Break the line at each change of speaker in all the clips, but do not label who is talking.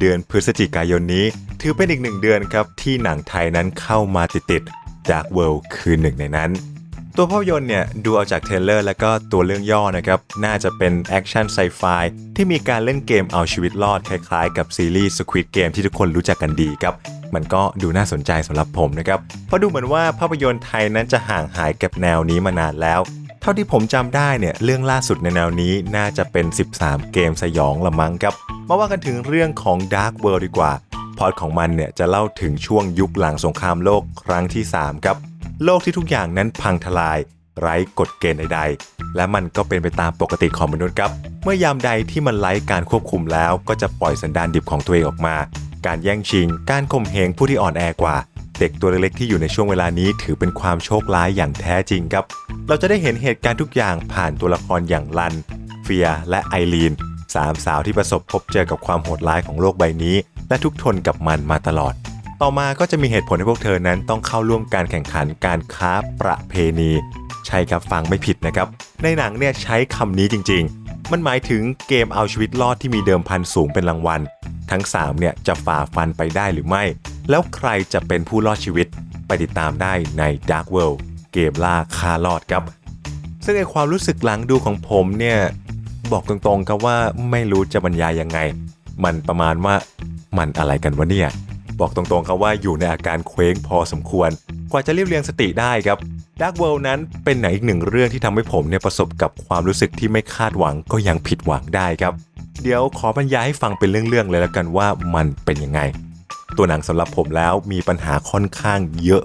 เดือนพฤศจิกายนนี้ ถือเป็นอีกหนึ่งเดือนครับที่หนังไทยนั้นเข้ามาติดๆ Dark World คือหนึ่งในนั้น ตัวภาพยนตร์เนี่ยดูเอาจากเทเลอร์ และก็ตัวเรื่องย่อนะครับ น่าจะเป็นแอคชั่นไซไฟที่มีการเล่นเกมเอาชีวิตรอดคล้ายๆ กับซีรีส์ Squid Game ที่ทุกคนรู้จักกันดีครับมันก็ดูน่าสนใจสำหรับผมนะครับเพราะดูเหมือนว่าภาพยนตร์ไทยนั้นจะห่างหายกับแนวนี้มานานแล้วเท่าที่ผมจำได้เนี่ยเรื่องล่าสุดในแนวนี้น่าจะเป็น 13 เกมสยองละมั้งครับ มาว่ากันถึงเรื่องของ Dark World ดีกว่าพอตของมันเนี่ยจะเล่าถึงช่วงยุคหลังสงครามโลกครั้งที่ 3 ครับ โลกที่ทุกอย่างนั้นพังทลาย ไร้กฎเกณฑ์ใดๆ และมันก็เป็นไปตามปกติของมนุษย์ครับ เมื่อยามใดที่มันไร้การควบคุมแล้วก็จะปล่อยสันดานดิบของตัวเองออกมา การแย่งชิง การข่มเหงผู้ที่อ่อนแอกว่า เด็กตัวเล็กๆที่อยู่ในช่วงเวลานี้ถือเป็นความโชคร้ายอย่างแท้จริงครับ เราจะได้เห็นเหตุการณ์ทุกอย่างผ่านตัวละครอย่างลัน เฟียและไอรีน สามสาวที่ประสบพบเจอกับความโหดร้ายของโลกใบนี้ และทุกทนกับมันมาตลอด ต่อมาก็จะมีเหตุผลให้พวกเธอนั้นต้องเข้าร่วมการแข่งขันการค้าประเพณี ใช่ครับฟังไม่ผิดนะครับ ในหนังเนี่ยใช้คำนี้จริง ๆ มันหมายถึงเกมเอาชีวิตรอดที่มีเดิมพันสูงเป็นรางวัล ทั้ง3เนี่ยจะฝ่าฟันไปได้หรือไม่ แล้วใครจะเป็นผู้รอดชีวิต ไปติดตามได้ใน Dark World เกมล่าคารอดครับ ซึ่งไอความรู้สึกหลังดูของผมเนี่ย บอกตรงๆครับว่าไม่รู้จะบรรยายยังไง มันประมาณว่ามันอะไรกันวะเนี่ย บอกตรงๆครับว่าอยู่ในอาการเคว้งพอสมควร กว่าจะเรียบเรียงสติได้ครับ Dark World นั้นเป็นหนอีกหนึ่งเรื่องที่ทำให้ผมเนี่ยประสบกับความรู้สึกที่ไม่คาดหวังก็ยังผิดหวังได้ครับ เดี๋ยวขอบรรยายให้ฟังเป็นเรื่องๆเลยแล้วกันว่ามันเป็นยังไง ตัวหนังสำหรับผมแล้วมีปัญหาค่อนข้างเยอะ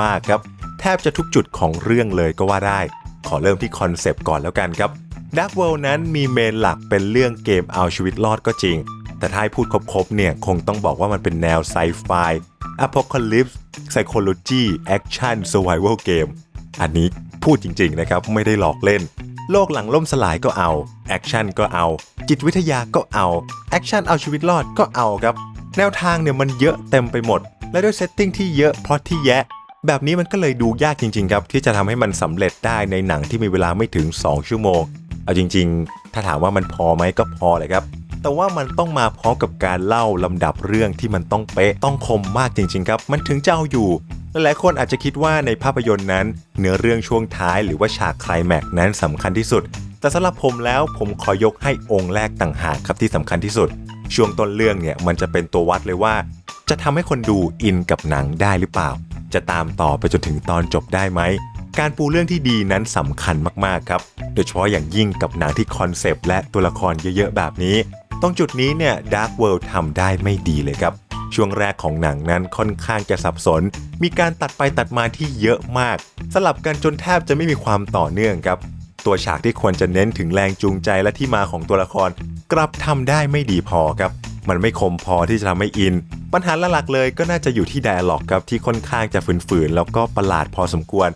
มากๆครับ แทบจะทุกจุดของเรื่องเลยก็ว่าได้ ขอเริ่มที่คอนเซปต์ก่อนแล้วกันครับ Dark World นั้นมีเมนหลักเป็นเรื่องเกมเอาชีวิตรอดก็จริง แต่ถ้าให้พูดครบๆเนี่ยคงต้องบอกว่ามันเป็นแนวไซไฟ Apocalypse Psychology Action Survival Game อันนี้พูดจริงๆนะครับ ไม่ได้หลอกเล่น โลกหลังล่มสลายก็เอาแอคชั่นก็เอา จิตวิทยาก็เอาแอคชั่นเอาชีวิตรอดก็เอาครับ แนวทางเนี่ยมันเยอะเต็มไปหมด และด้วยเซตติ้งที่เยอะพล็อที่แยะ แบบนี้มันก็เลยดูยากจริงๆครับ ที่จะทำให้มันสำเร็จได้ในหนังที่มีเวลาไม่ถึง 2 ชั่วโมง เอาจริง ๆ ถ้าถามว่ามันพอไหมก็พอเลยครับ แต่ว่ามันต้องมาพร้อมกับการเล่าลำดับเรื่องที่มันต้องเป๊ะต้องคมมากจริง ๆ ครับ มันถึงจะเอาอยู่หลายคนอาจจะคิดว่าในภาพยนตร์นั้น เนื้อเรื่องช่วงท้ายหรือว่าฉากคลแม็กนั้นสำคัญที่สุด แต่สำหรับผมแล้วผมขอยกให้องค์แรกต่างหากครับที่สำคัญที่สุด ช่วงต้นเรื่องเนี่ยมันจะเป็นตัววัดเลยว่า จะทำให้คนดูอินกับหนังได้หรือเปล่า จะตามต่อไปจนถึงตอนจบได้ไหม การปูเรื่องที่ดีนั้นสำคัญมากๆครับ โดยเฉพาะอย่างยิ่งกับหนังที่คอนเซปต์และตัวละครเยอะๆแบบนี้ ตรงจุดนี้เนี่ย Dark World ทำได้ไม่ดีเลยครับ ช่วงแรกของหนังนั้นค่อนข้างจะสับสน มีการตัดไปตัดมาที่เยอะมาก สลับกันจนแทบจะไม่มีความต่อเนื่องครับ ตัวฉากที่ควรจะเน้นถึงแรงจูงใจและที่มาของตัวละคร กลับทำได้ไม่ดีพอครับมันไม่คมพอที่จะทำให้อิน ปัญหาหลักๆเลยก็น่าจะอยู่ที่ d ด a l ล็อกครับที่ค่อนข้างจะฝืนๆ แล้วก็ประหลาดพอสมควร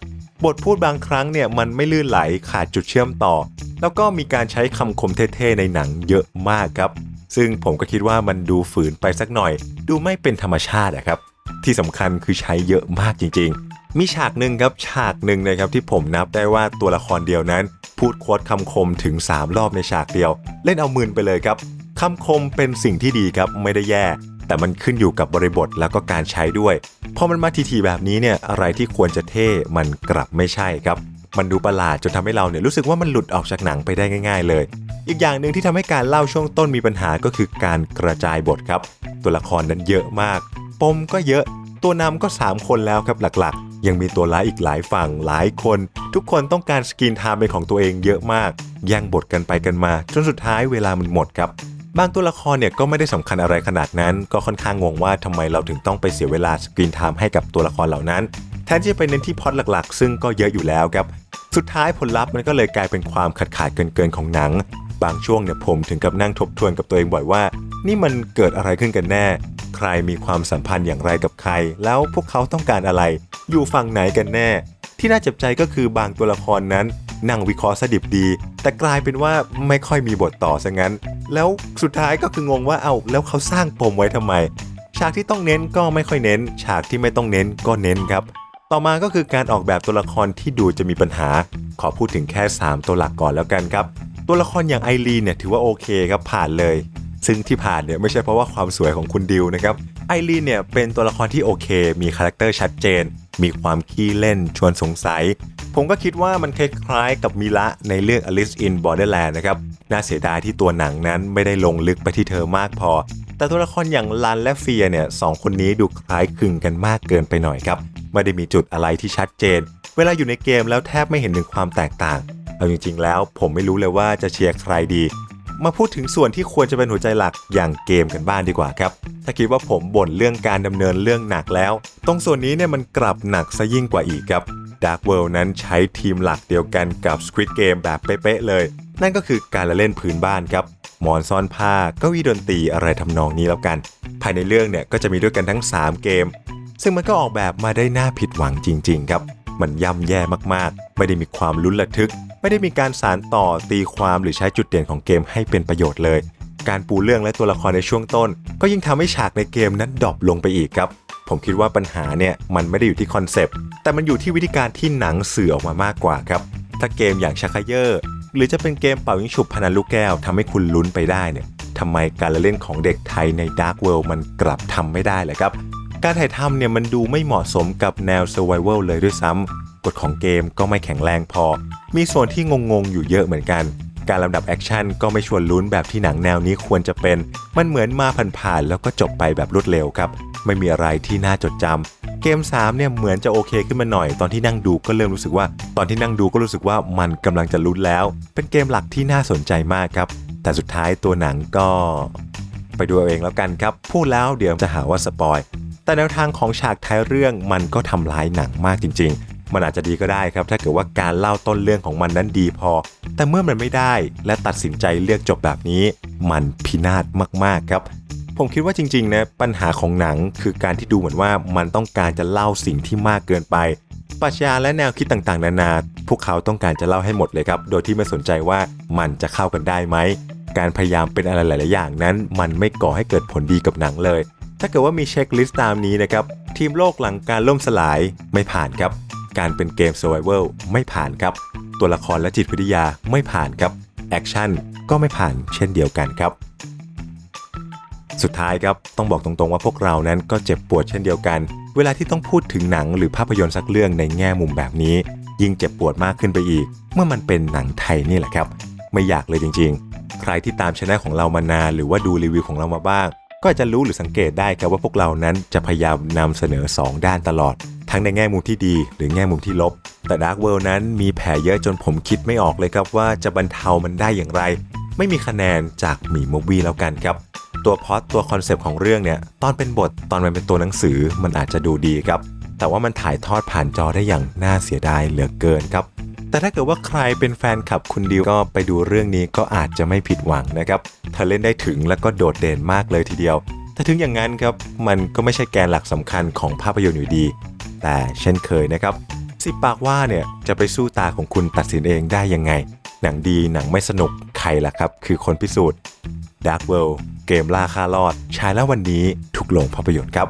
บทพูดบางครั้งเนี่ยมันไม่ลื่นไหลขาดจุดเชื่อมต่อ แล้วก็มีการใช้คำคมเท่ๆในหนังเยอะมากครับ ซึ่งผมก็คิดว่ามันดูฝืนไปสักหน่อย ดูไม่เป็นธรรมชาติอะครับ ที่สำคัญคือใช้เยอะมากจริง ๆ มีฉากหนึ่งครับฉากหนึ่งนะครับที่ผมนับได้ว่าตัวละครเดียวนั้น พูดโค้ดคำคมถึง 3 รอบในฉากเดียว เล่นเอามืนไปเลยครับคำคมเป็นสิ่งที่ดีครับไม่ได้แย่ แต่มันขึ้นอยู่กับบริบทแล้วก็การใช้ด้วยพอมันมาทีๆแบบนี้เนี่ยอะไรที่ควรจะเท่มันกลับไม่ใช่ครับ มันดูประหลาดจนทำให้เราเนี่ยรู้สึกว่ามันหลุดออกจากหนังไปได้ง่าย ๆ เลย อีกอย่างหนึ่งที่ทำให้การเล่าช่วงต้นมีปัญหาก็คือการกระจายบทครับ ตัวละครนั้นเยอะมาก ปมก็เยอะ ตัวนำก็ 3 คนแล้วครับหลักๆ ยังมีตัวร้ายอีกหลายฝั่งหลายคน ทุกคนต้องการสกรีนไทม์เป็นของตัวเองเยอะมากแย่งบทกันไปกันมา จนสุดท้ายเวลามันหมดครับ บางตัวละครเนี่ยก็ไม่ได้สำคัญอะไรขนาดนั้น ก็ค่อนข้างงงว่าทำไมเราถึงต้องไปเสียเวลาสกรีนไทม์ให้กับตัวละครเหล่านั้น แทนที่จะไปเน้นที่พล็อตหลักๆ ซึ่งก็เยอะอยู่แล้วครับ สุดท้ายผลลัพธ์มันก็เลยกลายเป็นความขาดขาดเกินเกินๆของหนัง บางช่วงเนี่ยผมถึงกับนั่งทบทวนกับตัวเองบ่อยว่า นี่มันเกิดอะไรขึ้นกันแน่ ใครมีความสัมพันธ์อย่างไรกับใคร แล้วพวกเขาต้องการอะไร อยู่ฝั่งไหนกันแน่ ที่น่าเจ็บใจก็คือบางตัวละครนั้น นั่งวิเคราะห์สดิบดี แต่กลายเป็นว่าไม่ค่อยมีบทต่อซะงั้น แล้วสุดท้ายก็คืองงว่าเอา้าแล้วเขาสร้างปมไว้ทำไม ฉากที่ต้องเน้นก็ไม่ค่อยเน้น ฉากที่ไม่ต้องเน้นก็เน้นครับ ต่อมาก็คือการออกแบบตัวละครที่ดูจะมีปัญหา ขอพูดถึงแค่ 3 ตัวหลักก่อนแล้วกันครับ ตัวละครอย่างไอรีนเนี่ยถือว่าโอเคครับผ่านเลยซึ่งที่ผ่านเนี่ยไม่ใช่เพราะว่าความสวยของคุณดิวนะครับ ไอรีนเนี่ยเป็นตัวละครที่โอเค มีคาแรคเตอร์ชัดเจน มีความขี้เล่น ชวนสงสัย ผมก็คิดว่ามันคล้ายๆกับมิละในเรื่อง Alice in Borderland นะครับ น่าเสียดายที่ตัวหนังนั้นไม่ได้ลงลึกไปที่เธอมากพอ แต่ตัวละครอย่างลันและเฟียเนี่ยสองคนนี้ดูคล้ายคลึงกันมากเกินไปหน่อยครับ ไม่ได้มีจุดอะไรที่ชัดเจน เวลาอยู่ในเกมแล้วแทบไม่เห็นถึงความแตกต่าง เอาจริงๆแล้วผมไม่รู้เลยว่าจะเชียร์ใครดี มาพูดถึงส่วนที่ควรจะเป็นหัวใจหลักอย่างเกมกันบ้างดีกว่าครับ ถ้าคิดว่าผมบ่นเรื่องการดำเนินเรื่องหนักแล้ว ตรงส่วนนี้เนี่ยมันกลับหนักซะยิ่งกว่าอีกครับ Dark World นั้นใช้ทีมหลักเดียวกันกับ Squid Game แบบเป๊ะๆเลย นั่นก็คือการละเล่นพื้นบ้านครับหมอนซ่อนผ้าเก้าอี้ดนตรีอะไรทำนองนี้แล้วกัน ภายในเรื่องเนี่ยก็จะมีด้วยกันทั้ง 3 เกม ซึ่งมันก็ออกแบบมาได้น่าผิดหวังจริง ๆ ครับ มันย่ำแย่มากๆ ไม่ได้มีความลุ้นระทึก ไม่ได้มีการสารต่อตีความหรือใช้จุดเด่นของเกมให้เป็นประโยชน์เลย การปูเรื่องและตัวละครในช่วงต้น ก็ยิ่งทำให้ฉากในเกมนั้นดรอปลงไปอีกครับ ผมคิดว่าปัญหาเนี่ยมันไม่ได้อยู่ที่คอนเซปต์แต่มันอยู่ที่วิธีการที่หนังสื่อออกมามากกว่าครับ ถ้าเกมอย่างชักเยอร์หรือจะเป็นเกมเป่ายิงฉุบพนันลูกแก้วทำให้คุณลุ้นไปได้เนี่ยทำไมการละเล่นของเด็กไทยใน Dark World มันกลับทำไม่ได้เลยครับ การถ่ายทำเนี่ยมันดูไม่เหมาะสมกับแนว Survival เลยด้วยซ้ำกฎของเกมก็ไม่แข็งแรงพอ มีส่วนที่งงๆอยู่เยอะเหมือนกัน การลำดับแอคชั่นก็ไม่ชวนลุ้นแบบที่หนังแนวนี้ควรจะเป็น มันเหมือนมาผ่านๆแล้วก็จบไปแบบรวดเร็วครับ ไม่มีอะไรที่น่าจดจำเกม 3 เนี่ยเหมือนจะโอเคขึ้นมาหน่อย ตอนที่นั่งดูก็เริ่มรู้สึกว่า ตอนที่นั่งดูก็รู้สึกว่ามันกำลังจะลุ้นแล้ว เป็นเกมหลักที่น่าสนใจมากครับ แต่สุดท้ายตัวหนังก็ ไปดูเอาเองแล้วกันครับ พูดแล้วเดี๋ยวจะหาว่าสปอย แต่แนวทางของฉากท้ายเรื่องมันก็ทำร้ายหนังมากจริง ๆมันอาจจะดีก็ได้ครับ ถ้าเกิดว่าการเล่าต้นเรื่องของมันนั้นดีพอ แต่เมื่อมันไม่ได้และตัดสินใจเลือกจบแบบนี้ มันพินาศมากๆครับ ผมคิดว่าจริงๆนะปัญหาของหนังคือการที่ดูเหมือนว่ามันต้องการจะเล่าสิ่งที่มากเกินไปปรัชญาและแนวคิดต่างๆ นานา พวกเขาต้องการจะเล่าให้หมดเลยครับ โดยที่ไม่สนใจว่ามันจะเข้ากันได้ไหม การพยายามเป็นอะไรหลายๆอย่างนั้น มันไม่ก่อให้เกิดผลดีกับหนังเลย ถ้าเกิดว่ามีเช็คลิสต์ตามนี้นะครับ ทีมโลกหลังการล่มสลายไม่ผ่านครับ การเป็นเกม Survival ไม่ผ่านครับ ตัวละครและจิตวิทยาไม่ผ่านครับ แอคชั่นก็ไม่ผ่านเช่นเดียวกันครับ สุดท้ายครับต้องบอกตรงๆว่าพวกเรานั้นก็เจ็บปวดเช่นเดียวกัน เวลาที่ต้องพูดถึงหนังหรือภาพยนตร์สักเรื่องในแง่มุมแบบนี้ ยิ่งเจ็บปวดมากขึ้นไปอีก เมื่อมันเป็นหนังไทยนี่แหละครับ ไม่อยากเลยจริงๆ ใครที่ตามช anel ของเรามานานหรือว่าดูรีวิวของเรามาบ้าง ก็จะรู้หรือสังเกตได้ครับว่าพวกเรานั้นจะพยายามนำเสนอ 2 ด้านตลอด ทั้งในแง่มุมที่ดี หรือแง่มุมที่ลบ แต่ Dark World นั้นมีแผลเยอะจนผมคิดไม่ออกเลยครับว่าจะบรรเทามันได้อย่างไร ไม่มีคะแนนจากหมีมูวี่แล้วกันครับ ตัวพอตตัวคอนเซปต์ของเรื่องเนี่ยตอนเป็นบทตอนมันเป็นตัวหนังสือมันอาจจะดูดีครับ แต่ว่ามันถ่ายทอดผ่านจอได้อย่างน่าเสียดายเหลือเกินครับ แต่ถ้าเกิดว่าใครเป็นแฟนคลับคุณดิวก็ไปดูเรื่องนี้ก็อาจจะไม่ผิดหวังนะครับเธอเล่นได้ถึงแล้วก็โดดเด่นมากเลยทีเดียว แต่ถึงอย่างนั้นครับมันก็ไม่ใช่แกนหลักสำคัญของภาพยนตร์อยู่ดี แต่เช่นเคยนะครับสิบปากว่าเนี่ยจะไปสู้ตาของคุณตัดสินเองได้ยังไง หนังดีหนังไม่สนุกใครล่ะครับ คือคนพิสูจน์ Dark World เกมล่าค่ารอดฉายแล้ววันนี้ทุกโรงภาพยนตร์ครับ